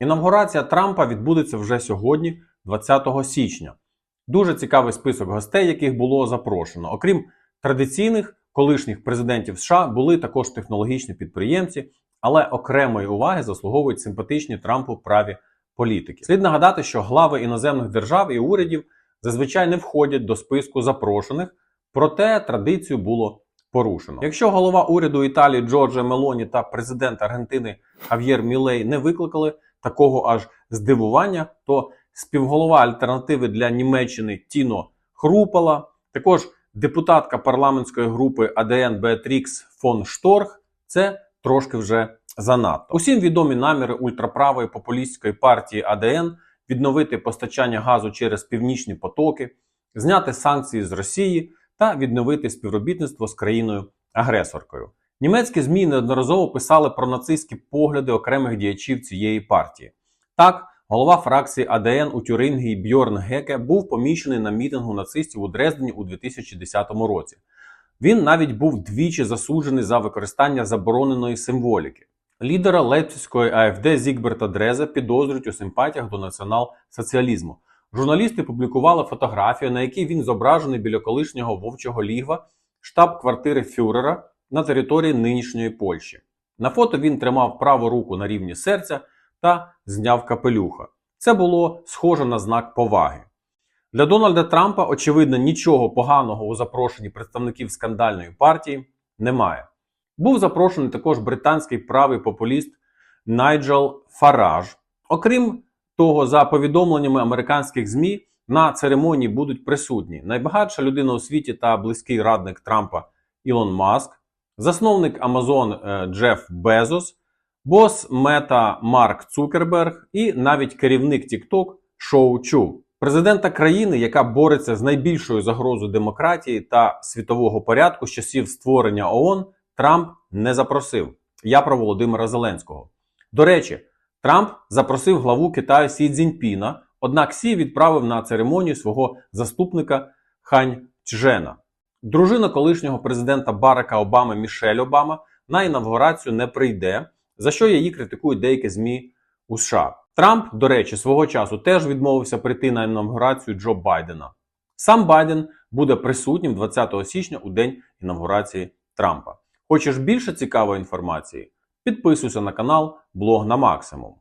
Інавгурація Трампа відбудеться вже сьогодні, 20 січня. Дуже цікавий список гостей, яких було запрошено. Окрім традиційних колишніх президентів США, були також технологічні підприємці, але окремої уваги заслуговують симпатичні Трампу праві політики. Слід нагадати, що глави іноземних держав і урядів зазвичай не входять до списку запрошених, проте традицію було порушено. Якщо голова уряду Італії Джорджа Мелоні та президент Аргентини Хав'єр Мілей не викликали такого аж здивування, то співголова альтернативи для Німеччини Тіно Хрупала, також депутатка парламентської групи АДН Беатрікс фон Шторх, це трошки вже занадто. Усім відомі наміри ультраправої популістської партії АДН відновити постачання газу через північні потоки, зняти санкції з Росії та відновити співробітництво з країною-агресоркою. Німецькі ЗМІ неодноразово писали про нацистські погляди окремих діячів цієї партії. Так, голова фракції АДН у Тюрингії Бьорн Геке був помічений на мітингу нацистів у Дрездені у 2010 році. Він навіть був двічі засуджений за використання забороненої символіки. Лідера Лейпцизької АФД Зігберта Дреза підозрюють у симпатіях до націонал-соціалізму. Журналісти публікували фотографію, на якій він зображений біля колишнього вовчого лігва, штаб-квартири Фюрера на території нинішньої Польщі. На фото він тримав праву руку на рівні серця та зняв капелюха. Це було схоже на знак поваги. Для Дональда Трампа, очевидно, нічого поганого у запрошенні представників скандальної партії немає. Був запрошений також британський правий популіст Найджел Фараж. Окрім того, за повідомленнями американських ЗМІ, на церемонії будуть присутні найбагатша людина у світі та близький радник Трампа Ілон Маск, засновник Amazon е, Джеф Безос, бос Мета Марк Цукерберг і навіть керівник TikTok Шоу Чу. Президента країни, яка бореться з найбільшою загрозою демократії та світового порядку з часів створення ООН, Трамп не запросив. Я про Володимира Зеленського. До речі, Трамп запросив главу Китаю Сі Цзіньпіна, однак Сі відправив на церемонію свого заступника Хань Чжена. Дружина колишнього президента Барака Обами Мішель Обама на інавгурацію не прийде, за що її критикують деякі ЗМІ у США. Трамп, до речі, свого часу теж відмовився прийти на інавгурацію Джо Байдена. Сам Байден буде присутнім 20 січня у день інавгурації Трампа. Хочеш більше цікавої інформації? Підписуйся на канал Блог на максимум.